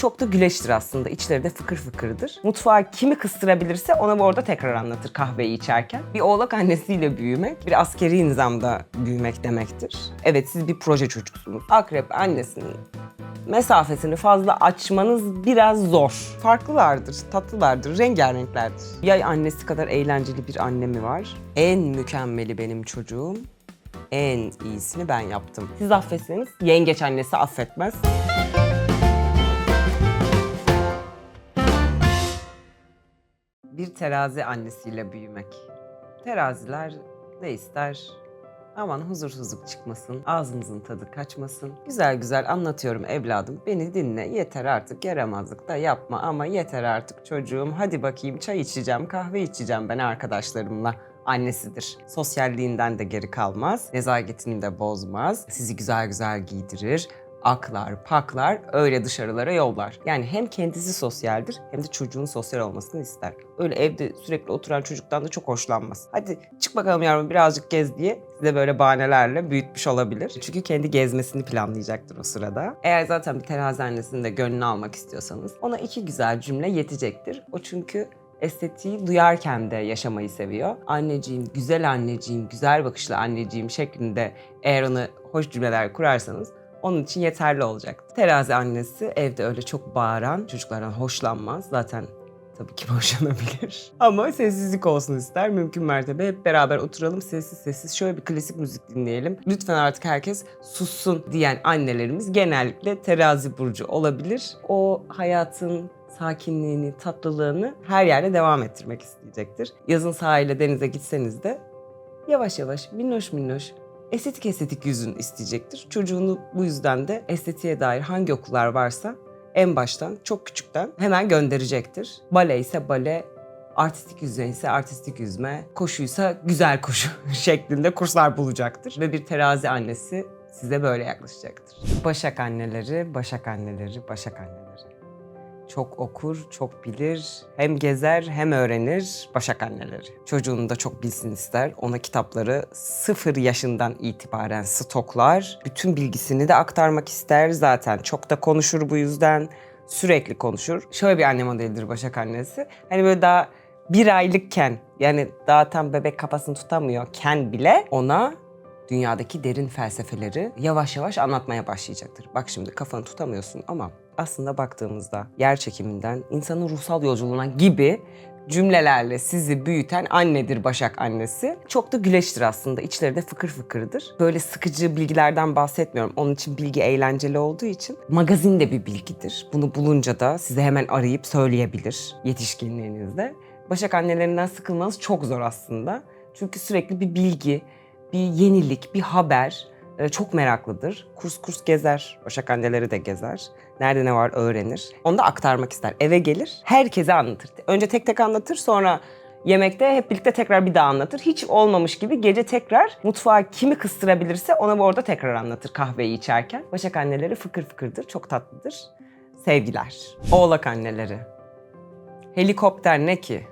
çok da güleştir aslında. İçleri de fıkır fıkırdır. Mutfağa kimi kıstırabilirse ona bu orada tekrar anlatır kahveyi içerken. Bir oğlak annesiyle büyümek, bir askeri nizamda büyümek demektir. Evet siz bir proje çocuksunuz. Akrep annesinin mesafesini fazla açmanız biraz zor. Farklılardır, tatlılardır, rengarenklerdir. Yay annesi kadar eğlenceli bir anne mi var? En mükemmeli benim çocuğum. En iyisini ben yaptım. Siz affetseniz yengeç annesi affetmez. Bir terazi annesiyle büyümek. Teraziler ne ister? Aman huzursuzluk çıkmasın, ağzınızın tadı kaçmasın. Güzel güzel anlatıyorum evladım. Beni dinle. Yeter artık yaramazlık da yapma ama yeter artık çocuğum. Hadi bakayım çay içeceğim, kahve içeceğim ben arkadaşlarımla. Annesidir. Sosyalliğinden de geri kalmaz. Nezaketini de bozmaz. Sizi güzel güzel giydirir aklar, paklar, öyle dışarılara yollar. Yani hem kendisi sosyaldir hem de çocuğun sosyal olmasını ister. Öyle evde sürekli oturan çocuktan da çok hoşlanmaz. Hadi çık bakalım yavrum birazcık gez diye size böyle bahanelerle büyütmüş olabilir. Çünkü kendi gezmesini planlayacaktır o sırada. Eğer zaten bir terazi annesinin de gönlünü almak istiyorsanız ona iki güzel cümle yetecektir. O çünkü estetiği duyarken de yaşamayı seviyor. Anneciğim, güzel anneciğim, güzel bakışlı anneciğim şeklinde eğer ona hoş cümleler kurarsanız onun için yeterli olacak. Terazi annesi evde öyle çok bağıran çocuklardan hoşlanmaz. Zaten tabii ki boşanabilir. Ama sessizlik olsun ister. Mümkün mertebe hep beraber oturalım sessiz sessiz şöyle bir klasik müzik dinleyelim. Lütfen artık herkes sussun diyen annelerimiz genellikle terazi burcu olabilir. O hayatın sakinliğini, tatlılığını her yerde devam ettirmek isteyecektir. Yazın sahile, denize gitseniz de yavaş yavaş, minnoş minnoş, estetik estetik yüzün isteyecektir. Çocuğunu bu yüzden de estetiğe dair hangi okullar varsa en baştan, çok küçükten hemen gönderecektir. Bale ise bale, artistik yüzme ise artistik yüzme, koşuysa güzel koşu şeklinde kurslar bulacaktır. Ve bir terazi annesi size böyle yaklaşacaktır. Başak anneleri, Başak anneleri, Başak anneleri. Çok okur, çok bilir, hem gezer hem öğrenir Başak anneleri. Çocuğunu da çok bilsin ister. Ona kitapları sıfır yaşından itibaren stoklar. Bütün bilgisini de aktarmak ister zaten. Çok da konuşur bu yüzden. Sürekli konuşur. Şöyle bir anne modelidir Başak annesi. Hani böyle daha bir aylıkken yani daha tam bebek kafasını tutamıyorken bile ona dünyadaki derin felsefeleri yavaş yavaş anlatmaya başlayacaktır. Bak şimdi kafanı tutamıyorsun ama aslında baktığımızda yer çekiminden insanın ruhsal yolculuğuna gibi cümlelerle sizi büyüten annedir Başak annesi. Çok da güleştir aslında. İçleri de fıkır fıkırdır. Böyle sıkıcı bilgilerden bahsetmiyorum. Onun için bilgi eğlenceli olduğu için. Magazin de bir bilgidir. Bunu bulunca da size hemen arayıp söyleyebilir yetişkinliğinizde. Başak annelerinden sıkılmanız çok zor aslında. Çünkü sürekli bir bilgi, bir yenilik, bir haber çok meraklıdır. Kurs kurs gezer. Başak anneleri de gezer. Nerede ne var öğrenir. Onu da aktarmak ister. Eve gelir, herkese anlatır. Önce tek tek anlatır, sonra yemekte hep birlikte tekrar bir daha anlatır. Hiç olmamış gibi gece tekrar mutfağa kimi kıstırabilirse ona bu orada tekrar anlatır kahveyi içerken. Başak anneleri fıkır fıkırdır, çok tatlıdır. Sevgiler. Oğlak anneleri. Helikopter ne ki?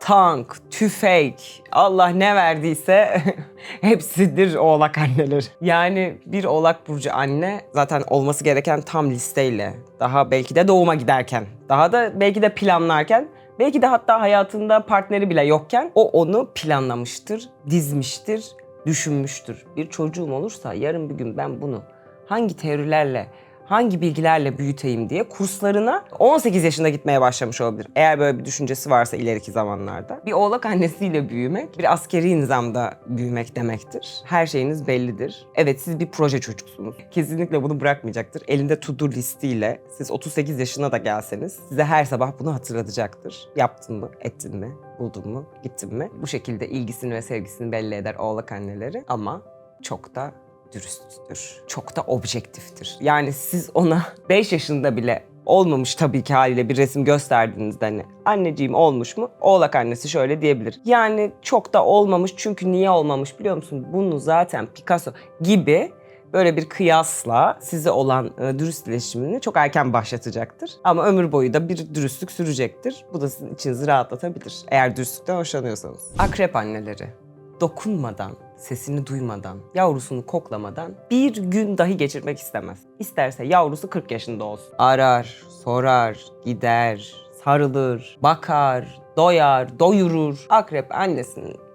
Tank, tüfek, Allah ne verdiyse hepsidir oğlak anneleri. Yani bir oğlak burcu anne zaten olması gereken tam listeyle, daha belki de doğuma giderken, daha da belki de planlarken, belki de hatta hayatında partneri bile yokken o onu planlamıştır, dizmiştir, düşünmüştür. Bir çocuğum olursa yarın bir gün ben bunu hangi teorilerle hangi bilgilerle büyüteyim diye kurslarına 18 yaşında gitmeye başlamış olabilir. Eğer böyle bir düşüncesi varsa ileriki zamanlarda. Bir oğlak annesiyle büyümek, bir askeri nizamda büyümek demektir. Her şeyiniz bellidir. Evet siz bir proje çocuksunuz. Kesinlikle bunu bırakmayacaktır. Elinde to do listiyle siz 38 yaşına da gelseniz size her sabah bunu hatırlatacaktır. Yaptın mı, ettin mi, buldun mu, gittin mi? Bu şekilde ilgisini ve sevgisini belli eder oğlak anneleri ama çok da dürüsttür. Çok da objektiftir. Yani siz ona 5 yaşında bile olmamış tabii ki haliyle bir resim gösterdiğinizde hani anneciğim olmuş mu? Oğlak annesi şöyle diyebilir. Yani çok da olmamış çünkü niye olmamış biliyor musun? Bunu zaten Picasso gibi böyle bir kıyasla size olan e, dürüst iletişimini çok erken başlatacaktır. Ama ömür boyu da bir dürüstlük sürecektir. Bu da sizin içinizi rahatlatabilir eğer dürüstlükten hoşlanıyorsanız. Akrep anneleri dokunmadan sesini duymadan, yavrusunu koklamadan bir gün dahi geçirmek istemez. İsterse yavrusu 40 yaşında olsun. Arar, sorar, gider, sarılır, bakar, doyar, doyurur. Akrep annesinin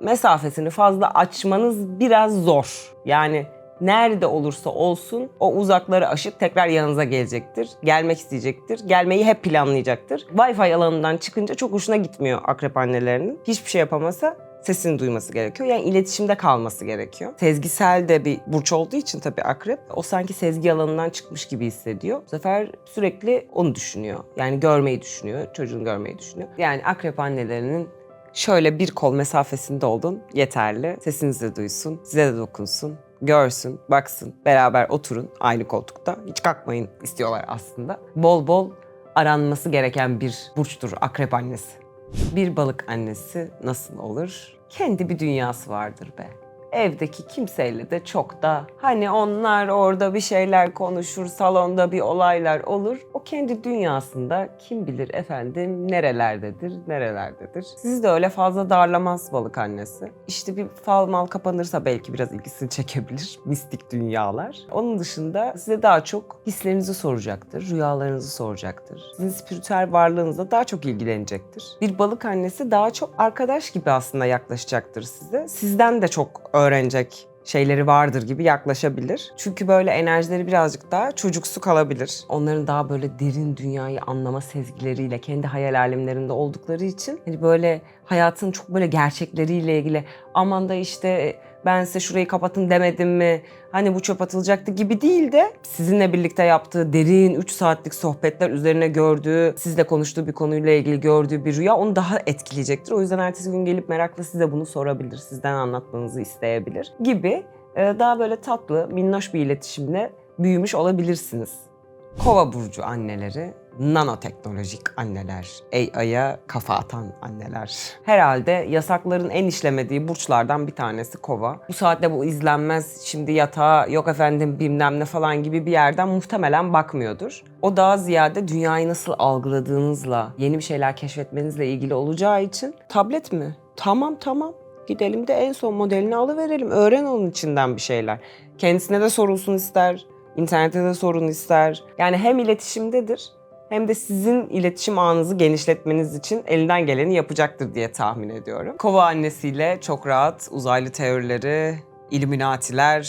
mesafesini fazla açmanız biraz zor. Yani nerede olursa olsun o uzakları aşıp tekrar yanınıza gelecektir. Gelmek isteyecektir. Gelmeyi hep planlayacaktır. Wi-Fi alanından çıkınca çok hoşuna gitmiyor akrep annelerinin. Hiçbir şey yapamasa sesini duyması gerekiyor. Yani iletişimde kalması gerekiyor. Sezgisel de bir burç olduğu için tabii akrep o sanki sezgi alanından çıkmış gibi hissediyor. Bu sefer sürekli onu düşünüyor. Yani görmeyi düşünüyor. Çocuğunu görmeyi düşünüyor. Yani akrep annelerinin şöyle bir kol mesafesinde olun yeterli. Sesinizi duysun, size de dokunsun, görsün, baksın, beraber oturun aynı koltukta. Hiç kalkmayın istiyorlar aslında. Bol bol aranması gereken bir burçtur akrep annesi. Bir balık annesi nasıl olur? Kendi bir dünyası vardır be. Evdeki kimseyle de çok da hani onlar orada bir şeyler konuşur, salonda bir olaylar olur. O kendi dünyasında kim bilir efendim nerelerdedir, nerelerdedir. Sizi de öyle fazla darlamaz balık annesi. İşte bir fal mal kapanırsa belki biraz ilgisini çekebilir mistik dünyalar. Onun dışında size daha çok hislerinizi soracaktır, rüyalarınızı soracaktır. Sizin spiritüel varlığınızla daha çok ilgilenecektir. Bir balık annesi daha çok arkadaş gibi aslında yaklaşacaktır size. Sizden de çok öğrenecek şeyleri vardır gibi yaklaşabilir. Çünkü böyle enerjileri birazcık daha çocuksu kalabilir. Onların daha böyle derin dünyayı anlama sezgileriyle kendi hayal alemlerinde oldukları için hani böyle hayatın çok böyle gerçekleriyle ilgili aman da işte ben size şurayı kapatın demedim mi? Hani bu çöp atılacaktı gibi değil de sizinle birlikte yaptığı derin 3 saatlik sohbetler üzerine gördüğü, sizle konuştuğu bir konuyla ilgili gördüğü bir rüya onu daha etkileyecektir. O yüzden ertesi gün gelip merakla size bunu sorabilir, sizden anlatmanızı isteyebilir gibi e, daha böyle tatlı, minnoş bir iletişimle büyümüş olabilirsiniz. Kova burcu anneleri, nanoteknolojik anneler, AI'ya kafa atan anneler. Herhalde yasakların en işlemediği burçlardan bir tanesi kova. Bu saatte bu izlenmez, şimdi yatağa yok efendim bilmem ne falan gibi bir yerden muhtemelen bakmıyordur. O daha ziyade dünyayı nasıl algıladığınızla, yeni bir şeyler keşfetmenizle ilgili olacağı için tablet mi? Tamam tamam. Gidelim de en son modelini alıverelim. Öğren onun içinden bir şeyler. Kendisine de sorulsun ister, internette de sorun ister. Yani hem iletişimdedir hem de sizin iletişim ağınızı genişletmeniz için elinden geleni yapacaktır diye tahmin ediyorum. Kova annesiyle çok rahat uzaylı teorileri, illuminatiler,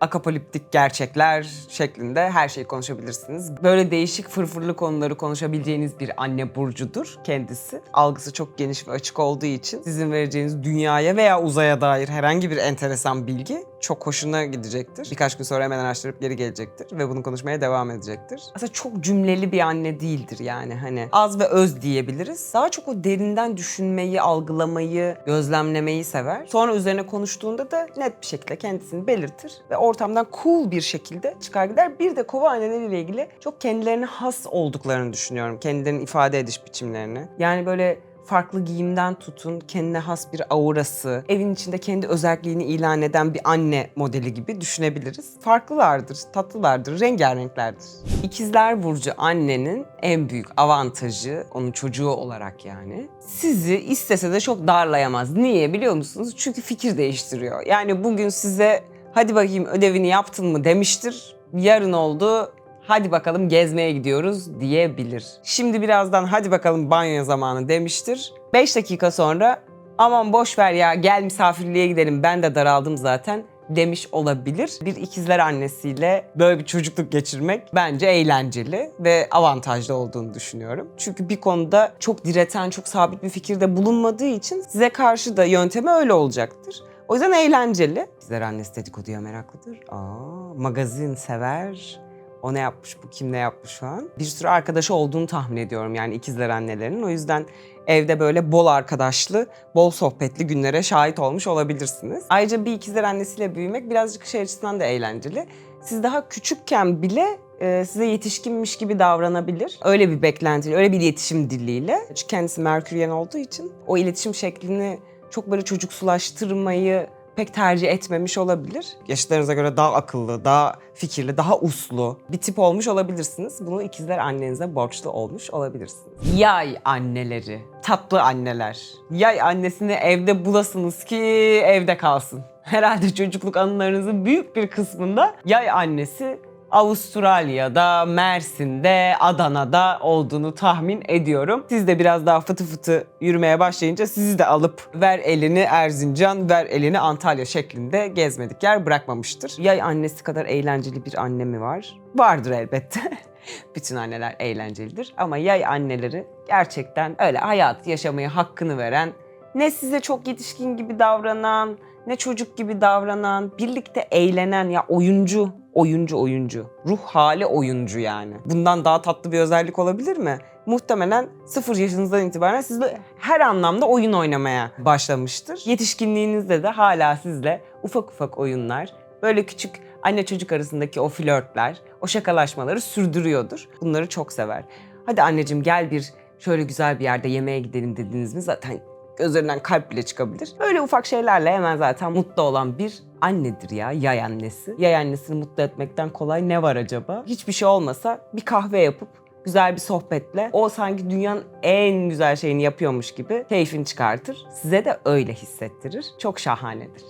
akapoliptik gerçekler şeklinde her şeyi konuşabilirsiniz. Böyle değişik fırfırlı konuları konuşabileceğiniz bir anne burcudur kendisi. Algısı çok geniş ve açık olduğu için sizin vereceğiniz dünyaya veya uzaya dair herhangi bir enteresan bilgi çok hoşuna gidecektir. Birkaç gün sonra hemen araştırıp geri gelecektir ve bunu konuşmaya devam edecektir. Aslında çok cümleli bir anne değildir yani hani az ve öz diyebiliriz. Daha çok o derinden düşünmeyi, algılamayı, gözlemlemeyi sever. Sonra üzerine konuştuğunda da net bir şekilde kendisini belirtir ve ortamdan cool bir şekilde çıkar gider. Bir de kova anneleriyle ilgili çok kendilerine has olduklarını düşünüyorum. Kendilerini ifade ediş biçimlerini. Yani böyle farklı giyimden tutun, kendine has bir aurası, evin içinde kendi özelliğini ilan eden bir anne modeli gibi düşünebiliriz. Farklılardır, tatlılardır, rengarenklerdir. İkizler Burcu annenin en büyük avantajı, onun çocuğu olarak yani, sizi istese de çok darlayamaz. Niye biliyor musunuz? Çünkü fikir değiştiriyor. Yani bugün size hadi bakayım ödevini yaptın mı demiştir. Yarın oldu hadi bakalım gezmeye gidiyoruz diyebilir. Şimdi birazdan hadi bakalım banyo zamanı demiştir. 5 dakika sonra aman boş ver ya gel misafirliğe gidelim ben de daraldım zaten demiş olabilir. Bir ikizler annesiyle böyle bir çocukluk geçirmek bence eğlenceli ve avantajlı olduğunu düşünüyorum. Çünkü bir konuda çok direten, çok sabit bir fikirde bulunmadığı için size karşı da yöntemi öyle olacaktır. O yüzden eğlenceli. İkizler annesi dedikoduya meraklıdır. Aa, magazin sever. O ne yapmış, bu kim ne yapmış falan. Bir sürü arkadaşı olduğunu tahmin ediyorum yani ikizler annelerin. O yüzden evde böyle bol arkadaşlı, bol sohbetli günlere şahit olmuş olabilirsiniz. Ayrıca bir ikizler annesiyle büyümek birazcık şey açısından da eğlenceli. Siz daha küçükken bile e, size yetişkinmiş gibi davranabilir. Öyle bir beklenti, öyle bir iletişim diliyle. Çünkü kendisi Merküryen olduğu için o iletişim şeklini çok böyle çocuksulaştırmayı pek tercih etmemiş olabilir. Yaşlarınıza göre daha akıllı, daha fikirli, daha uslu bir tip olmuş olabilirsiniz. Bunu ikizler annenize borçlu olmuş olabilirsiniz. Yay anneleri, tatlı anneler. Yay annesini evde bulasınız ki evde kalsın. Herhalde çocukluk anılarınızın büyük bir kısmında yay annesi Avustralya'da, Mersin'de, Adana'da olduğunu tahmin ediyorum. Siz de biraz daha fıtı fıtı yürümeye başlayınca sizi de alıp ver elini Erzincan, ver elini Antalya şeklinde gezmedik yer bırakmamıştır. Yay annesi kadar eğlenceli bir anne mi var? Vardır elbette. Bütün anneler eğlencelidir ama yay anneleri gerçekten öyle hayat yaşamaya hakkını veren, ne size çok yetişkin gibi davranan, ne çocuk gibi davranan, birlikte eğlenen ya oyuncu, oyuncu oyuncu. Ruh hali oyuncu yani. Bundan daha tatlı bir özellik olabilir mi? Muhtemelen 0 yaşınızdan itibaren sizle her anlamda oyun oynamaya başlamıştır. Yetişkinliğinizde de hala sizle ufak ufak oyunlar, böyle küçük anne çocuk arasındaki o flörtler, o şakalaşmaları sürdürüyordur. Bunları çok sever. Hadi anneciğim gel bir şöyle güzel bir yerde yemeğe gidelim dediniz mi zaten gözlerinden kalp bile çıkabilir. Böyle ufak şeylerle hemen zaten mutlu olan bir annedir ya yay annesi. Yay annesini mutlu etmekten kolay ne var acaba? Hiçbir şey olmasa bir kahve yapıp güzel bir sohbetle o sanki dünyanın en güzel şeyini yapıyormuş gibi keyfini çıkartır. Size de öyle hissettirir. Çok şahanedir.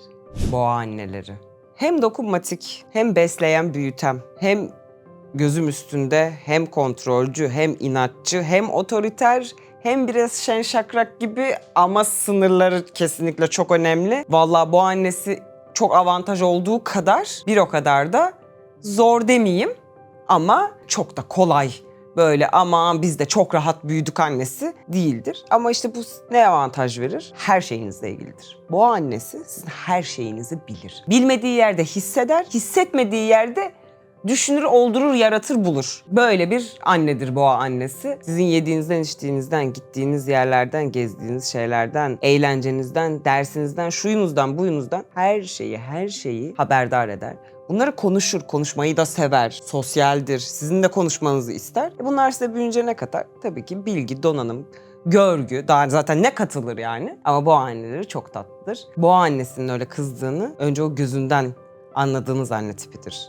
Boğa anneleri. Hem dokunmatik, hem besleyen büyütem, hem gözüm üstünde hem kontrolcü, hem inatçı, hem otoriter, hem biraz şen şakrak gibi ama sınırları kesinlikle çok önemli. Vallahi bu annesi çok avantaj olduğu kadar bir o kadar da zor demeyeyim ama çok da kolay. Böyle aman biz de çok rahat büyüdük annesi değildir. Ama işte bu ne avantaj verir? Her şeyinizle ilgilidir. Bu annesi sizin her şeyinizi bilir. Bilmediği yerde hisseder, hissetmediği yerde düşünür, oldurur, yaratır, bulur. Böyle bir annedir boğa annesi. Sizin yediğinizden, içtiğinizden, gittiğiniz yerlerden, gezdiğiniz şeylerden, eğlencenizden, dersinizden, şuyunuzdan, buyunuzdan her şeyi, her şeyi haberdar eder. Bunları konuşur, konuşmayı da sever, sosyaldir, sizin de konuşmanızı ister. E Bunlar size büyüyünce ne kadar? Tabii ki bilgi, donanım, görgü, daha zaten ne katılır yani. Ama boğa anneleri çok tatlıdır. Boğa annesinin öyle kızdığını önce o gözünden anladığınız anne.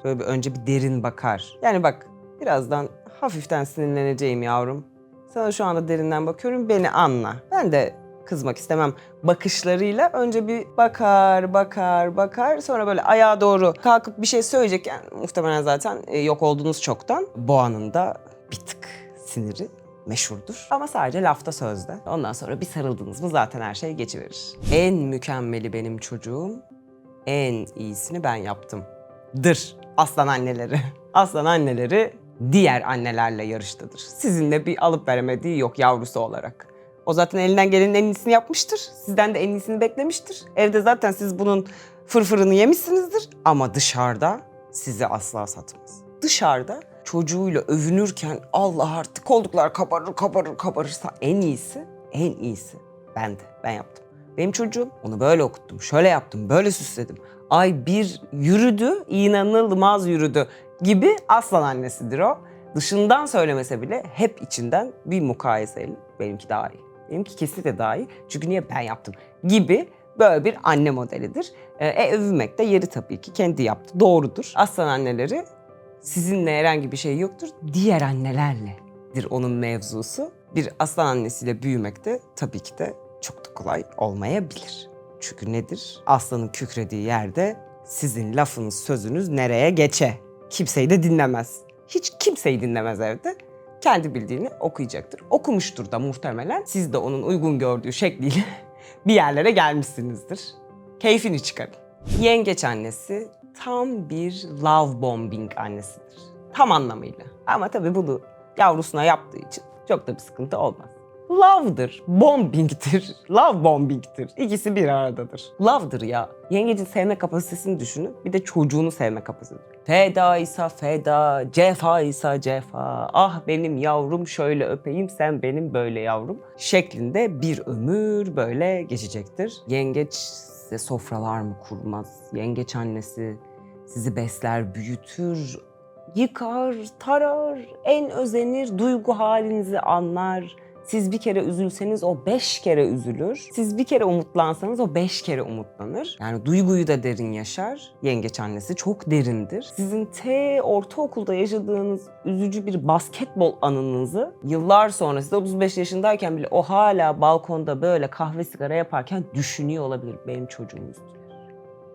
Böyle bir önce bir derin bakar. Yani bak birazdan hafiften sinirleneceğim yavrum. Sana şu anda derinden bakıyorum beni anla. Ben de kızmak istemem. Bakışlarıyla önce bir bakar, bakar, bakar. Sonra böyle ayağa doğru kalkıp bir şey söyleyecekken muhtemelen zaten e, yok olduğunuz çoktan. Boğanın da bir tık siniri meşhurdur. Ama sadece lafta sözde. Ondan sonra bir sarıldınız mı zaten her şey geçiverir. En mükemmeli benim çocuğum en iyisini ben yaptım. Dır aslan anneleri. Aslan anneleri diğer annelerle yarıştadır. Sizinle bir alıp veremediği yok yavrusu olarak. O zaten elinden gelenin en iyisini yapmıştır. Sizden de en iyisini beklemiştir. Evde zaten siz bunun fırfırını yemişsinizdir. Ama dışarıda sizi asla satmaz. Dışarıda çocuğuyla övünürken Allah artık kolduklar kabarır kabarır kabarırsa en iyisi, en iyisi ben de, ben yaptım. Benim çocuğum onu böyle okuttum, şöyle yaptım, böyle süsledim. Ay bir yürüdü, inanılmaz yürüdü gibi aslan annesidir o. Dışından söylemese bile hep içinden bir mukayeseyle benimki daha iyi. Benimki kesinlikle daha iyi. Çünkü niye ben yaptım gibi böyle bir anne modelidir. Ee, E, övünmek de yeri tabii ki kendi yaptı. Doğrudur. Aslan anneleri sizinle herhangi bir şey yoktur. Diğer annelerledir onun mevzusu. Bir aslan annesiyle büyümek de tabii ki de çok da kolay olmayabilir. Çünkü nedir? Aslanın kükrediği yerde sizin lafınız, sözünüz nereye geçe. Kimseyi de dinlemez. Hiç kimseyi dinlemez evde. Kendi bildiğini okuyacaktır. Okumuştur da muhtemelen. Siz de onun uygun gördüğü şekliyle bir yerlere gelmişsinizdir. Keyfini çıkarın. Yengeç annesi tam bir love bombing annesidir. Tam anlamıyla. Ama tabii bunu yavrusuna yaptığı için çok da bir sıkıntı olmaz. Love'dır, bombing'tir, love bombing'tir. İkisi bir aradadır. Love'dır ya. Yengecin sevme kapasitesini düşünün. Bir de çocuğunu sevme kapasitesi. Feda ise feda, cefa ise cefa. Ah benim yavrum şöyle öpeyim, sen benim böyle yavrum. Şeklinde bir ömür böyle geçecektir. Yengeç size sofralar mı kurmaz? Yengeç annesi sizi besler, büyütür, yıkar, tarar, en özenir, duygu halinizi anlar. Siz bir kere üzülseniz o beş kere üzülür. Siz bir kere umutlansanız o beş kere umutlanır. Yani duyguyu da derin yaşar. Yengeç annesi çok derindir. Sizin T ortaokulda yaşadığınız üzücü bir basketbol anınızı yıllar sonra siz 35 yaşındayken bile o hala balkonda böyle kahve sigara yaparken düşünüyor olabilir. Benim çocuğum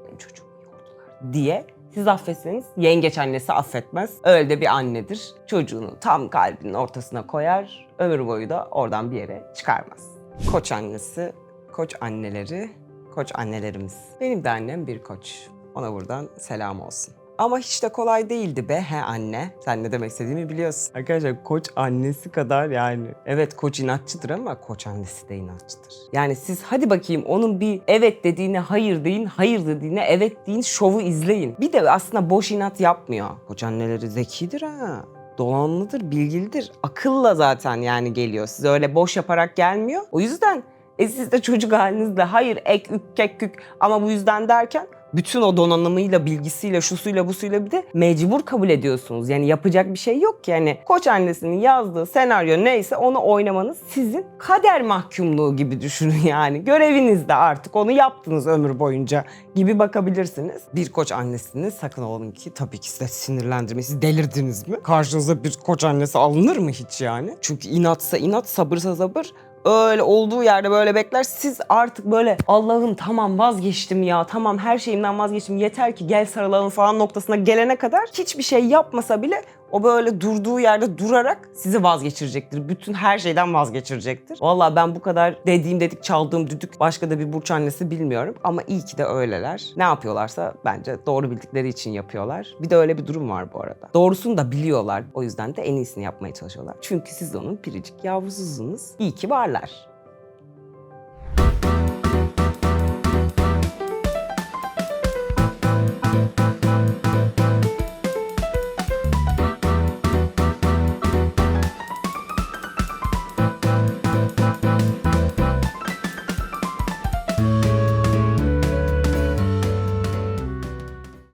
benim çocuğumu yordular diye siz affetseniz yengeç annesi affetmez. Öyle de bir annedir. Çocuğunu tam kalbinin ortasına koyar. Ömür boyu da oradan bir yere çıkarmaz. Koç annesi, koç anneleri, koç annelerimiz. Benim de annem bir koç. Ona buradan selam olsun. Ama hiç de kolay değildi be he anne. Sen ne demek istediğimi biliyorsun. Arkadaşlar koç annesi kadar yani. Evet koç inatçıdır ama koç annesi de inatçıdır. Yani siz hadi bakayım onun bir evet dediğine hayır deyin, hayır dediğine evet deyin, şovu izleyin. Bir de aslında boş inat yapmıyor. Koç anneleri zekidir ha dolanlıdır, bilgilidir. Akılla zaten yani geliyor. Size öyle boş yaparak gelmiyor. O yüzden e siz de çocuk halinizle hayır ek ük kek kük ama bu yüzden derken bütün o donanımıyla, bilgisiyle, şusuyla, busuyla bir de mecbur kabul ediyorsunuz. Yani yapacak bir şey yok ki. Yani koç annesinin yazdığı senaryo neyse onu oynamanız sizin kader mahkumluğu gibi düşünün yani. Görevinizde artık onu yaptınız ömür boyunca gibi bakabilirsiniz. Bir koç annesini sakın olun ki tabii ki size sinirlendirmeyi. Siz delirdiniz mi? Karşınıza bir koç annesi alınır mı hiç yani? Çünkü inatsa inat, sabırsa sabır öyle olduğu yerde böyle bekler. Siz artık böyle Allah'ım tamam vazgeçtim ya tamam her şeyimden vazgeçtim yeter ki gel sarılalım falan noktasına gelene kadar hiçbir şey yapmasa bile o böyle durduğu yerde durarak sizi vazgeçirecektir. Bütün her şeyden vazgeçirecektir. Vallahi ben bu kadar dediğim dedik çaldığım düdük başka da bir burç annesi bilmiyorum. Ama iyi ki de öyleler. Ne yapıyorlarsa bence doğru bildikleri için yapıyorlar. Bir de öyle bir durum var bu arada. Doğrusunu da biliyorlar. O yüzden de en iyisini yapmaya çalışıyorlar. Çünkü siz onun biricik yavrususunuz. İyi ki varlar.